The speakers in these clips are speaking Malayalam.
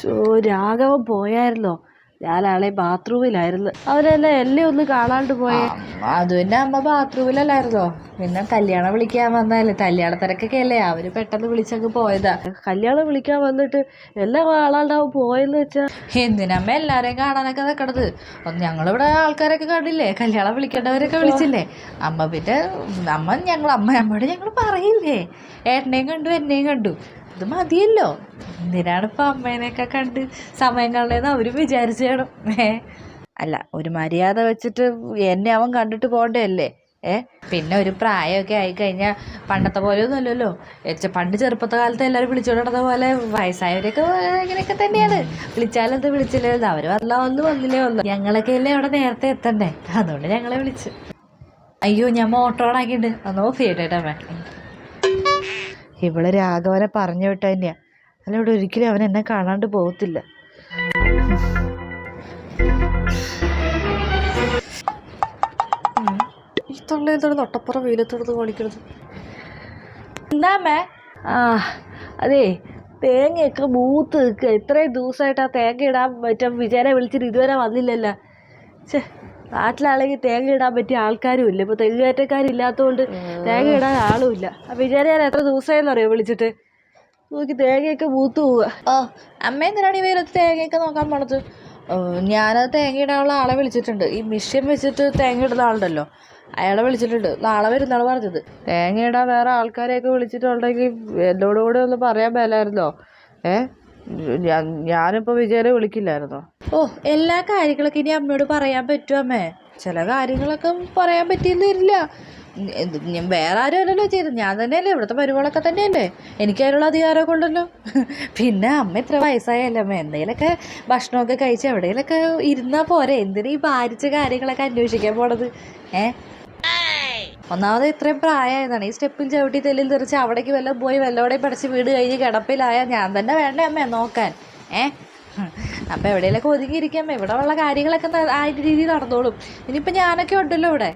ശോ രാഘവൻ പോയായിരുന്നോ? ഞാനാളെ ബാത്റൂമിലായിരുന്നു. അവരെല്ലാം എന്നെ ഒന്ന് കാണാണ്ട് പോയേ. അത് പിന്നെ അമ്മ ബാത്റൂമിലല്ലായിരുന്നോ? പിന്നെ കല്യാണം വിളിക്കാൻ വന്നാലേ കല്യാണ തിരക്കൊക്കെ അല്ലേ? അവർ പെട്ടെന്ന് വിളിച്ചങ്ങ് പോയതാ. കല്യാണം വിളിക്കാൻ വന്നിട്ട് എല്ലാം കാണാണ്ടാവും പോയെന്ന് വെച്ചാ. എന്തിനമ്മ എല്ലാരെയും കാണാനൊക്കെ നിക്കണത്? ഒന്ന് ഞങ്ങളിവിടെ ആൾക്കാരൊക്കെ കണ്ടില്ലേ? കല്യാണം വിളിക്കേണ്ടവരൊക്കെ വിളിച്ചില്ലേ? അമ്മ പിന്നെ അമ്മ ഞങ്ങൾ അമ്മ അമ്മയോട് ഞങ്ങൾ പറയില്ലേ? ഏട്ടനെയും കണ്ടു എന്നെയും കണ്ടു. ഇത് മതിയല്ലോ. എന്തിനാണ് ഇപ്പോൾ അമ്മേനെയൊക്കെ കണ്ട് സമയം കളയുന്നത് അവർ വിചാരിച്ചു ഏ? അല്ല ഒരു മര്യാദ വെച്ചിട്ട് എന്നെ അവൻ കണ്ടിട്ട് പോകണ്ടല്ലേ ഏ? പിന്നെ ഒരു പ്രായമൊക്കെ ആയിക്കഴിഞ്ഞാൽ പണ്ടത്തെ പോലെ ഒന്നും അല്ലല്ലോ പണ്ട് ചെറുപ്പത്തെ കാലത്ത് എല്ലാവരും വിളിച്ചോണ്ട് നടന്ന പോലെ വയസ്സായവരൊക്കെ ഇങ്ങനെയൊക്കെ തന്നെയാണ്. വിളിച്ചാലത് വിളിച്ചില്ലല്ലോ അവർ വല്ല ഒന്ന് വന്നില്ലേ ഒന്നും ഞങ്ങളൊക്കെ അല്ലേ അവിടെ നേരത്തെ എത്തണ്ടേ? അതുകൊണ്ട് ഞങ്ങളെ വിളിച്ചു. അയ്യോ ഞാൻ ഓട്ടോ ഓണാക്കിയിട്ടുണ്ട് ഒന്ന് ഓഫ് ചെയ്യട്ടെ ഇവൾ രാഘവനെ പറഞ്ഞു വിട്ട അല്ല ഇവിടെ ഒരിക്കലും അവൻ എന്നെ കാണാണ്ട് പോകത്തില്ല ഈ തൊള്ള എന്താണ് തൊട്ടപ്പുറം വെയിലത്തെടുത്ത് കാണിക്കണത് എന്താ ആ അതേ തേങ്ങയൊക്കെ മൂത്ത് നിൽക്കുക. ഇത്രയും ദിവസമായിട്ട് ആ തേങ്ങ ഇടാൻ മറ്റേ വിചാരം വിളിച്ചിട്ട് ഇതുവരെ വന്നില്ലല്ലോ. ഛേ. നാട്ടിലാണെങ്കിൽ തേങ്ങ ഇടാൻ പറ്റിയ ആൾക്കാരും ഇല്ല. ഇപ്പൊ കയറ്റക്കാരില്ലാത്തതുകൊണ്ട് തേങ്ങ ഇടാൻ ആളും ഇല്ല. ആ വിചാരം ഞാൻ എത്ര ദിവസമായെന്ന് അറിയോ വിളിച്ചിട്ട്? നോക്കി തേങ്ങയൊക്കെ മൂത്ത് പോവുക ഓ അമ്മ എന്തിനാണ് ഈ വെയിലത്ത് തേങ്ങയൊക്കെ നോക്കാൻ പോണത്? ഓ, ഞാനത് തേങ്ങ ഇടാനുള്ള ആളെ വിളിച്ചിട്ടുണ്ട്. ഈ മിഷ്യൻ വെച്ചിട്ട് തേങ്ങ ഇടുന്ന ആളുണ്ടല്ലോ. അയാളെ വിളിച്ചിട്ടുണ്ട്. നാളെ വരുന്നാണ് പറഞ്ഞത്. തേങ്ങ ഇടാൻ വേറെ ആൾക്കാരെയൊക്കെ വിളിച്ചിട്ടുണ്ടെങ്കിൽ എന്നോട് കൂടെ ഒന്ന് പറയാൻ മേലായിരുന്നോ? ഏ? ഞാൻ ഞാനിപ്പോൾ വിജയനെ വിളിക്കില്ലായിരുന്നോ? ഓ എല്ലാ കാര്യങ്ങളൊക്കെ ഇനി അമ്മയോട് പറയാൻ പറ്റുമോ അമ്മേ. ചില കാര്യങ്ങളൊക്കെ പറയാൻ പറ്റിയെന്ന് വരില്ല. വേറെ ആരും അല്ലല്ലോ ചെയ്തത്. ഞാൻ തന്നെയല്ലേ ഇവിടുത്തെ പരിപാടികളൊക്കെ തന്നെയല്ലേ. എനിക്ക് അതിനുള്ള അധികാരമൊക്കെ ഉണ്ടല്ലോ. പിന്നെ അമ്മ ഇത്ര വയസ്സായല്ലേ അമ്മ. എന്തെങ്കിലുമൊക്കെ ഭക്ഷണമൊക്കെ കഴിച്ച് എവിടെയെങ്കിലൊക്കെ ഇരുന്നാൽ പോരെ. എന്തിനാ ഈ ഭാരിച്ച കാര്യങ്ങളൊക്കെ അന്വേഷിക്കാൻ പോണത്? ഏ? ഒന്നാമത് ഇത്രയും പ്രായമായതാണ്. ഈ സ്റ്റെപ്പിൽ ചവിട്ടി തെല്ലിൽ തെറിച്ച് അവിടേക്ക് വല്ലതും പോയി വല്ലവിടെയും പഠിച്ച് വീട് കഴിഞ്ഞ് കിടപ്പിലായ ഞാൻ തന്നെ വേണ്ടേ അമ്മേ നോക്കാൻ. ഏ? അപ്പം എവിടെയെങ്കിലൊക്കെ ഒതുങ്ങിയിരിക്കാമേ? ഇവിടെ ഉള്ള കാര്യങ്ങളൊക്കെ ആ രീതിയിൽ നടന്നോളും. ഇനിയിപ്പോൾ ഞാനൊക്കെ ഉണ്ടല്ലോ ഇവിടെ.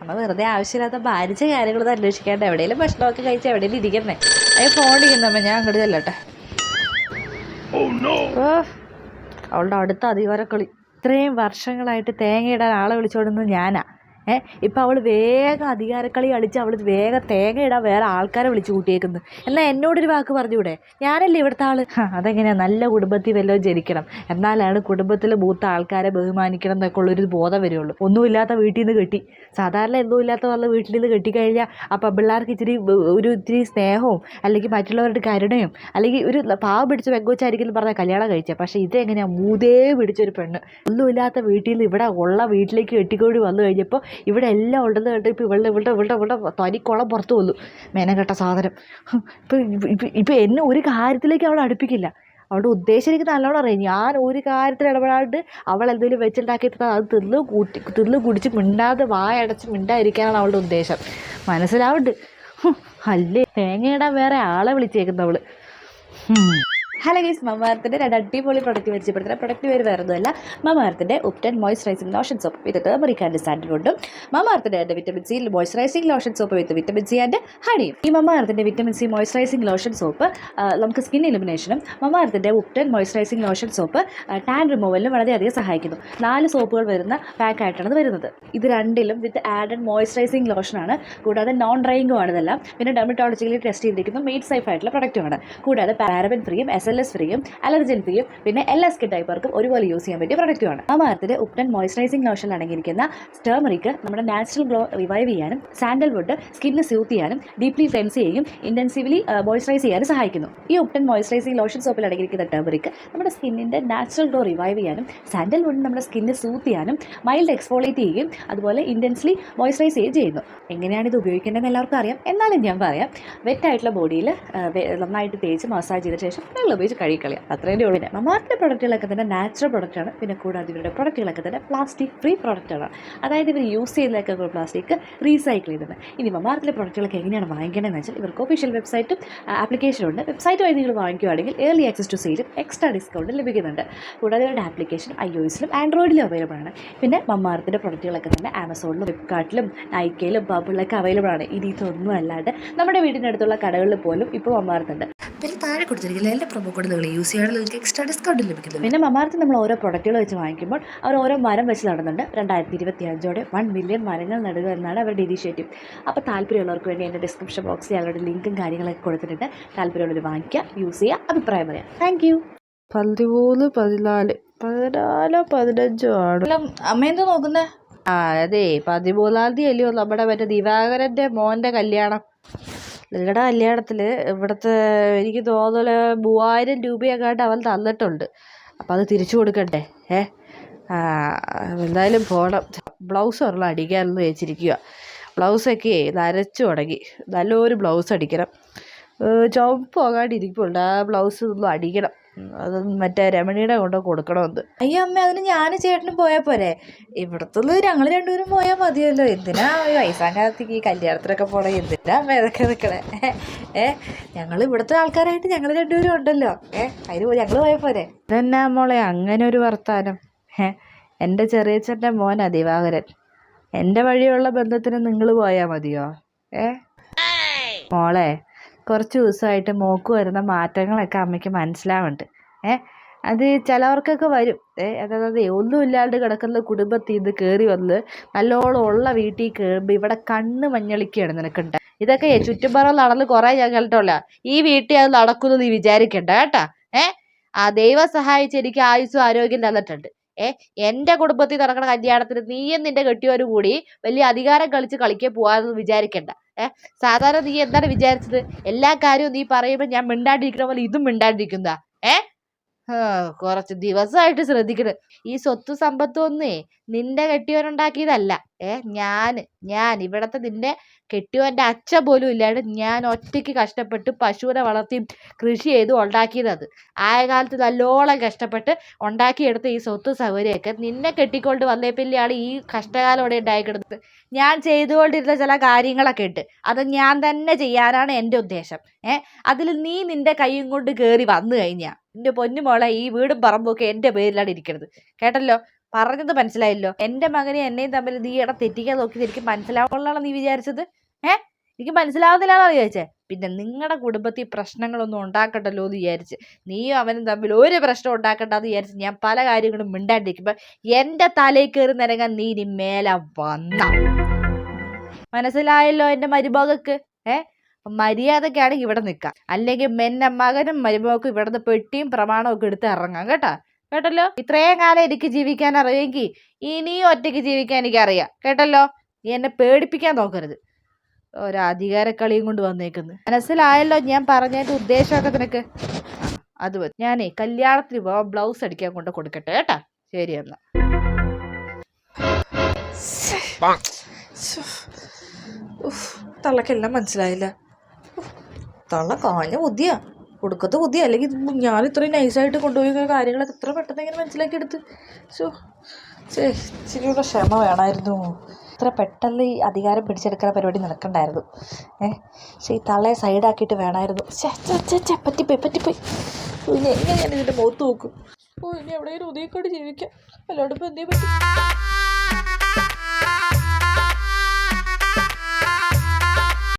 അമ്മ വെറുതെ ആവശ്യമില്ലാത്ത ഭാരിച്ച കാര്യങ്ങളൊന്നും അന്വേഷിക്കാണ്ട് എവിടെയെങ്കിലും ഭക്ഷണമൊക്കെ കഴിച്ച് എവിടെയെങ്കിലും ഇരിക്കുന്നേ ഏ ഫോൺ ഇരിക്കുന്നമ്മ ഞാൻ അങ്ങോട്ട് ചെല്ലട്ടെ. ഓ, അവളുടെ അടുത്ത അധികാരക്കളി ഇത്രയും വർഷങ്ങളായിട്ട് തേങ്ങയിടാൻ ആളെ വിളിച്ചോടുന്നത് ഞാനാ. ഏ ഇപ്പം അവൾ വേഗം അധികാരക്കളി കളിച്ച് അവൾ വേഗം തേങ്ങ ഇടാൻ വേറെ ആൾക്കാരെ വിളിച്ച് കൂട്ടിയേക്കുന്നു. എന്നാൽ എന്നോടൊരു വാക്ക് പറഞ്ഞൂടെ ഞാനല്ലേ ഇവിടുത്തെ ആൾ അതെങ്ങനെയാണ് നല്ല കുടുംബത്തിൽ വല്ലതും ജനിക്കണം. എന്നാലാണ് കുടുംബത്തിൽ മൂത്ത ആൾക്കാരെ ബഹുമാനിക്കണം എന്നൊക്കെ ഉള്ളൊരു ബോധം വരുള്ളൂ. ഒന്നുമില്ലാത്ത വീട്ടിൽ നിന്ന് കെട്ടി. സാധാരണ ഒന്നുമില്ലാത്ത വല്ല വീട്ടിൽ നിന്ന് കെട്ടിക്കഴിഞ്ഞാൽ അപ്പം പിള്ളേർക്ക് ഇച്ചിരി ഒരു ഇത്തിരി സ്നേഹവും അല്ലെങ്കിൽ മറ്റുള്ളവരുടെ കരുണയും അല്ലെങ്കിൽ ഒരു പാവം പിടിച്ച പെങ്കൊച്ചായിരിക്കും എന്ന് പറഞ്ഞാൽ കല്യാണം കഴിച്ചത് പക്ഷേ ഇതെങ്ങനെയാണ് മൂതേ പിടിച്ചൊരു പെണ്ണ്. ഒന്നുമില്ലാത്ത വീട്ടിൽ നിന്ന് ഇവിടെ ഉള്ള വീട്ടിലേക്ക് കെട്ടിക്കൂടി വന്നു കഴിഞ്ഞപ്പോൾ ഇവിടെ എല്ലാം ഉണ്ടെന്ന് കണ്ടു ഇപ്പോൾ ഇവളുടെ ഇവളുടെ ഇവളുടെ ഇവളുടെ തനിക്കുളം പുറത്ത് വന്നു. മെനക്കെട്ട സാധനം. ഇപ്പം ഇപ്പം എന്നെ ഒരു കാര്യത്തിലേക്ക് അവൾ അടുപ്പിക്കില്ല. അവളുടെ ഉദ്ദേശം എനിക്ക് നല്ലോണം അറിയാം. ഞാൻ ഒരു കാര്യത്തിൽ ഇടപെടാണ്ട് അവൾ എന്തെങ്കിലും വെച്ചുണ്ടാക്കി അത് തിന്ന് കൂട്ടി തിന്ന് കുടിച്ച് മിണ്ടാതെ വായ അടച്ച് മിണ്ടായിരിക്കാനാണ് അവളുടെ ഉദ്ദേശം. മനസ്സിലാവുന്നുണ്ട് അല്ലേ? തേങ്ങയിടാൻ വേറെ ആളെ വിളിച്ചേക്കുന്നവൾ. ഹലോ ഗൈസ് മമാർത്തിന്റെ രണ്ട് അടിപൊളി പ്രൊഡക്റ്റ് പരിചയപ്പെടുത്തുന്ന പ്രൊഡക്റ്റ് പേര് വേറെ ഒന്നുമല്ല മമാർത്തിന്റെ ubtan moisturizing lotion soap with turmeric and സാൻഡൽവുഡും മമാർത്തിന്റെ രണ്ട് vitamin C moisturizing lotion soap with vitamin C and ഹണിയും ഈ മമാർത്തിന്റെ vitamin C moisturizing lotion soap നമുക്ക് സ്കിൻ എലിമിനേഷനും മമാർത്തിന്റെ ubtan moisturizing lotion soap tan റിമൂവലിനും വളരെയധികം സഹായിക്കുന്നു. നാല് സോപ്പുകൾ വരുന്ന പാക്കായിട്ടാണ് വരുന്നത്. ഇത് രണ്ടിലും വിത്ത് ആഡഡ് മോയ്സ്ചറൈസിംഗ് ലോഷനാണ് കൂടാതെ നോൺ ഡ്രൈയിങ്ങും ആണ് ഇതെല്ലാം പിന്നെ ഡെർമറ്റോളജിക്കലി ടെസ്റ്റ് ചെയ്തിരിക്കുന്ന മെയ്ഡ് സേഫ് ആയിട്ടുള്ള പ്രൊഡക്റ്റുമാണ് കൂടാതെ പാരബൻ ഫ്രീയും എസ് എൽ എസ് ഫ്രീയും അലർജൻ ഫ്രീയും പിന്നെ എല്ലാ സ്കിൻ ടൈപ്പർക്കും ഒരുപോലെ യൂസ് ചെയ്യാൻ പറ്റിയ പ്രൊഡക്റ്റുമാണ് ആ മാർത്തിൽ ഉപ്റ്റൻ മോയ്സ്ചറൈസിംഗ് ലോഷൻ അടങ്ങിയിരിക്കുന്ന സ്റ്റേമറിക്ക് നമ്മുടെ നാച്ചുറൽ ഗ്ലോ റിവൈവ് ചെയ്യാനും സാൻഡൽവുഡ് സ്കിന്ന് സ്യൂത്ത് ചെയ്യാനും ഡീപ്ലി ക്ലെൻസ് ചെയ്യുകയും ഇന്റൻസീവ്ലി മോയ്സ്ചറൈസ് ചെയ്യാനും സഹായിക്കുന്നു. ഈ ഉപ്റ്റൻ മോയ്സ്ചറൈസിംഗ് ലോഷൻ സോപ്പിൽ അടങ്ങിയിരിക്കുന്ന ടേമറിക്ക് നമ്മുടെ സ്കിന്നിന്റെ നാച്ചുറൽ ഗ്ലോ റിവൈവ് ചെയ്യാനും സാൻഡൽവുഡ് നമ്മുടെ സ്കിന്ന് സൂത്ത് ചെയ്യാനും മൈൽഡ് എക്സ്ഫോളേറ്റ് ചെയ്യുകയും അതുപോലെ ഇന്റൻസ്ലി മോയ്സ്ചറൈസ് ചെയ്യുകയും ചെയ്യുന്നു. എങ്ങനെയാണ് ഇത് ഉപയോഗിക്കേണ്ടതെന്ന് എല്ലാവർക്കും അറിയാം. എന്നാലും ഞാൻ പറയാം വെറ്റായിട്ടുള്ള ബോഡിയിൽ നന്നായിട്ട് തേച്ച് മസാജ് ചെയ്ത ശേഷം വെള്ളം ഉപയോഗിച്ച് കഴുകിക്കളയാം. അത്രയും ഉള്ളൂ. പിന്നെ മമാർത്തിന്റെ പ്രൊഡക്റ്റുകളൊക്കെ തന്നെ നാച്ചുറൽ പ്രൊഡക്റ്റാണ് പിന്നെ കൂടാതെ ഇവരുടെ പ്രൊഡക്റ്റുകളൊക്കെ തന്നെ പ്ലാസ്റ്റിക് ഫ്രീ പ്രൊഡക്റ്റാണ് അതായത് ഇവർ യൂസ് ചെയ്തതൊക്കെ പ്ലാസ്റ്റിക് റീസൈക്കിൾ ചെയ്തത് ഇനി മമാർട്ടിലെ പ്രൊഡക്റ്റുകളൊക്കെ എങ്ങനെയാണ് വാങ്ങിക്കേണ്ടതെന്ന് വെച്ചാൽ ഇവർക്ക് ഒഫീഷ്യൽ വെബ്സൈറ്റും ആപ്ലിക്കേഷനും ഉണ്ട്. വെബ്സൈറ്റ് വഴി നിങ്ങൾ വാങ്ങിക്കുകയാണെങ്കിൽ ഏർലി ആക്സസ് ടു സെയിലും എക്സ്ട്രാ ഡിസ്കൗണ്ട് ലഭിക്കുന്നുണ്ട്. കൂടാതെ ഇവരുടെ ആപ്ലിക്കേഷൻ ഐ ഒ എസിലും ആൻഡ്രോയിഡിലും അവൈലബിൾ ആണ്. പിന്നെ മമ്മാർത്തിന്റെ പ്രൊഡക്റ്റുകളൊക്കെ തന്നെ ആമസോണിലും ഫ്ലിപ്കാർട്ടിലും നൈക്കയിലും ബബിളിലൊക്കെ അവൈലബിൾ ആണ്. ഇനി ഇതൊന്നും അല്ലാണ്ട് നമ്മുടെ വീടിനടുത്തുള്ള കടകളിൽ പോലും ഇപ്പോൾ മമ്മാർത്തുണ്ട് പിന്നെ താഴെ കൊടുത്തിരിക്കുന്ന എല്ലാ പ്രൊമോ കോഡ് നിങ്ങൾ യൂസ് ചെയ്യുകയാണെങ്കിൽ നിങ്ങൾക്ക് എക്സ്ട്രാ ഡിസ്കൗണ്ട് ലഭിക്കുന്നത് പിന്നെ മമാർത്ത് നമ്മൾ ഓരോ പ്രൊഡക്റ്റുകൾ വെച്ച് വാങ്ങിക്കുമ്പോൾ അവർ ഓരോ മരം വെച്ച് നടന്നുണ്ട്. രണ്ടായിരത്തി ഇരുപത്തി അഞ്ചോടെ വൺ മില്യൺ മരങ്ങൾ നടുക എന്നാണ് അവരുടെ ഇനീഷ്യേറ്റീവ് അപ്പോൾ താല്പര്യമുള്ളവർക്ക് വേണ്ടി എന്റെ ഡിസ്ക്രിപ്ഷൻ ബോക്സിൽ അവരുടെ ലിങ്കും കാര്യങ്ങളൊക്കെ കൊടുത്തിട്ടുണ്ട്. താല്പര്യമുള്ളവർ വാങ്ങിക്കുക യൂസ് ചെയ്യുക അഭിപ്രായം പറയാം താങ്ക് യു പതിമൂന്ന് പതിനാല് പതിനാലോ പതിനഞ്ചോ ആണ്. അമ്മ എന്താ നോക്കുന്നത് ആ അതെ പതിമൂന്നാം തീയതി അല്ലയോ നമ്മുടെ മറ്റേ ദിവാകരന്റെ മോന്റെ കല്യാണം. നിങ്ങളുടെ കല്യാണത്തിൽ ഇവിടുത്തെ എനിക്ക് തോന്നൽ മൂവായിരം രൂപയെങ്ങാണ്ട് അവൻ തന്നിട്ടുണ്ട്. അപ്പം അത് തിരിച്ചു കൊടുക്കണ്ടേ? ഏ? എന്തായാലും പോകണം ബ്ലൗസ് ഒരെണ്ണം അടിക്കാമെന്ന് വെച്ചിരിക്കുക ബ്ലൗസൊക്കെ നരച്ചു തുടങ്ങി. നല്ലൊരു ബ്ലൗസ് അടിക്കണം. ചുവപ്പ് പോകാണ്ടിരിക്കുന്നുണ്ട് ആ ബ്ലൗസ് ഒന്നും അടിക്കണം. അത് മറ്റേ രമണിയുടെ കൊണ്ട് കൊടുക്കണമെന്ന് അയ്യോ അമ്മ അതിന് ഞാനും ചേട്ടനും പോയാൽ പോരെ. ഇവിടത്തുള്ളത് ഞങ്ങൾ രണ്ടുപേരും പോയാൽ മതിയല്ലോ. എന്തിനാ വയസ്സാം കാലത്തേക്ക് ഈ കല്യാണത്തിനൊക്കെ പോണേ? എന്തിനാ അമ്മ ഇതൊക്കെ നിൽക്കണേ ഏ ഞങ്ങൾ ഇവിടുത്തെ ആൾക്കാരായിട്ട് ഞങ്ങൾ രണ്ടുപേരും ഉണ്ടല്ലോ. ഏ അതിന് ഞങ്ങൾ പോയാൽ പോരെ. ഇതെന്നാ മോളെ അങ്ങനെ ഒരു വർത്താനം. ഏ എന്റെ ചെറിയച്ഛന്റെ മോൻ ദിവാകരൻ എന്റെ വഴിയുള്ള ബന്ധത്തിന് നിങ്ങൾ പോയാൽ മതിയോ? ഏ? മോളെ കുറച്ച് ദിവസമായിട്ട് മോക്ക് വരുന്ന മാറ്റങ്ങളൊക്കെ അമ്മയ്ക്ക് മനസ്സിലാവുന്നുണ്ട്. ഏ? അത് ചിലവർക്കൊക്കെ വരും. ഏ? അതായത് ഒന്നുമില്ലാണ്ട് കിടക്കുന്ന കുടുംബത്തിൽ നിന്ന് കയറി വന്ന് നല്ലോണം ഉള്ള വീട്ടിൽ കയറുമ്പോൾ ഇവിടെ കണ്ണ് മഞ്ഞളിക്കുകയാണ് നിനക്കുണ്ട്. ഇതൊക്കെ ചുറ്റുപുറം നടന്ന് കുറേ ഞാൻ കേട്ടോല്ല ഈ വീട്ടിൽ അത് നടക്കുന്നു നീ വിചാരിക്കണ്ട കേട്ടാ. ഏ? ആ ദൈവം സഹായിച്ച് എനിക്ക് ആയുസ്സും ആരോഗ്യം തന്നിട്ടുണ്ട്. ഏ എന്റെ കുടുംബത്തിൽ നടക്കുന്ന കല്യാണത്തിന് നീയും നിന്റെ കെട്ടിയവരും കൂടി വലിയ അധികാരം കളിച്ച് കളിക്കാൻ പോകാമെന്ന് വിചാരിക്കണ്ട. ഏ സാധാരണ നീ എന്താണ് വിചാരിച്ചത്? എല്ലാ കാര്യവും നീ പറയുമ്പോൾ ഞാൻ മിണ്ടാണ്ടിരിക്കുന്ന പോലെ ഇതും മിണ്ടാണ്ടിരിക്കുന്നതാ. ഏ ആ, കുറച്ച് ദിവസമായിട്ട് ശ്രദ്ധിക്കണം. ഈ സ്വത്ത് സമ്പത്തും ഒന്നേ നിന്റെ കെട്ടിയവനുണ്ടാക്കിയതല്ല ഏ ഞാൻ ഞാൻ ഇവിടത്തെ നിന്നെ കെട്ടിയവന്റെ അച്ഛൻ പോലും ഇല്ലാണ്ട് ഞാൻ ഒറ്റയ്ക്ക് കഷ്ടപ്പെട്ട് പശുവിനെ വളർത്തി കൃഷി ചെയ്ത് ഉണ്ടാക്കിയതത് ആയ കാലത്ത് നല്ലോണം കഷ്ടപ്പെട്ട് ഉണ്ടാക്കിയെടുത്ത ഈ സ്വത്ത് സൗകര്യമൊക്കെ നിന്നെ കെട്ടിക്കൊണ്ട് വന്നേ പിന്നെയാണ് ഈ കഷ്ടകാലം ഇവിടെ ഉണ്ടായിക്കിടന്നത് ഞാൻ ചെയ്തുകൊണ്ടിരുന്ന ചില കാര്യങ്ങളൊക്കെ ഉണ്ട് അത് ഞാൻ തന്നെ ചെയ്യാനാണ് എന്റെ ഉദ്ദേശം. ഏ അതിൽ നീ നിന്റെ കൈയും കൊണ്ട് കയറി വന്നു കഴിഞ്ഞാ എന്റെ പൊന്നു മോളെ ഈ വീടും പറമ്പൊക്കെ എന്റെ പേരിലാണ് ഇരിക്കുന്നത്. കേട്ടല്ലോ? പറഞ്ഞത് മനസ്സിലായല്ലോ. എന്റെ മകനെ എന്നെയും തമ്മിൽ നീ ഇട തെറ്റിക്കാൻ നോക്കി എനിക്ക് മനസ്സിലാവുള്ള നീ വിചാരിച്ചത്? ഏ? എനിക്ക് മനസ്സിലാവുന്നില്ലാന്നാണ് വിചാരിച്ചേ പിന്നെ നിങ്ങളുടെ കുടുംബത്തിൽ പ്രശ്നങ്ങളൊന്നും ഉണ്ടാക്കണ്ടല്ലോ എന്ന് വിചാരിച്ച് നീയും അവനും തമ്മിൽ ഒരു പ്രശ്നം ഉണ്ടാക്കണ്ടെന്ന് വിചാരിച്ച് ഞാൻ പല കാര്യങ്ങളും മിണ്ടാണ്ടിരിക്കുമ്പോൾ എന്റെ തലയിൽ കയറി നിരങ്ങാൻ നീ ഇനി മേലെ വന്ന. മനസ്സിലായല്ലോ എന്റെ മരുമകക്ക്? ഏ? അപ്പം മര്യാദക്കാണെങ്കിൽ ഇവിടെ നിൽക്കാം. അല്ലെങ്കിൽ മെന്നെ മകനും മരുമകക്കും ഇവിടുന്ന് പെട്ടിയും പ്രമാണമൊക്കെ എടുത്ത് ഇറങ്ങാം കേട്ടോ. കേട്ടല്ലോ? ഇത്രയും കാലം എനിക്ക് ജീവിക്കാൻ അറിയുമെങ്കിൽ ഇനിയും ഒറ്റയ്ക്ക് ജീവിക്കാൻ എനിക്കറിയാം. കേട്ടല്ലോ? നീ എന്നെ പേടിപ്പിക്കാൻ നോക്കരുത്. ഒരു അധികാരക്കളിയും കൊണ്ട് വന്നേക്കുന്നു. മനസ്സിലായല്ലോ ഞാൻ പറഞ്ഞതിന്റെ ഉദ്ദേശമൊക്കെ നിനക്ക്? അത് ഞാനേ കല്യാണത്തിന് പോവാൻ ബ്ലൗസ് അടിക്കാൻ കൊണ്ട് കൊടുക്കട്ടെ കേട്ടാ? ശരി എന്നാ. തള്ളക്കെല്ലാം മനസ്സിലായില്ല. തള്ള കാഞ്ഞ ബുദ്ധിയാ. കൊടുക്കത്തെ ബുദ്ധി അല്ലെങ്കിൽ ഞാൻ ഇത്രയും നൈസായിട്ട് കൊണ്ടുപോയി കാര്യങ്ങളൊക്കെ ഇത്ര പെട്ടെന്ന് ഇങ്ങനെ മനസ്സിലാക്കി എടുത്ത്. സോ ചേ ഇച്ചിരിയുടെ ക്ഷമ വേണമായിരുന്നു. ഇത്ര പെട്ടെന്ന് ഈ അധികാരം പിടിച്ചെടുക്കുന്ന പരിപാടി നടക്കണ്ടായിരുന്നു. ഏ പക്ഷേ ഈ തള്ളയെ സൈഡാക്കിയിട്ട് വേണമായിരുന്നു. പറ്റിപ്പോയി പറ്റിപ്പോയി. ഇനി എങ്ങനെ ഞാൻ ഇതിന്റെ മുഖത്ത് നോക്കും? ഓ ഇനി എവിടെയെങ്കിലും ഉദയക്കോട് ജീവിക്കാം. അല്ലോടൊപ്പം എന്തേ പറ്റും?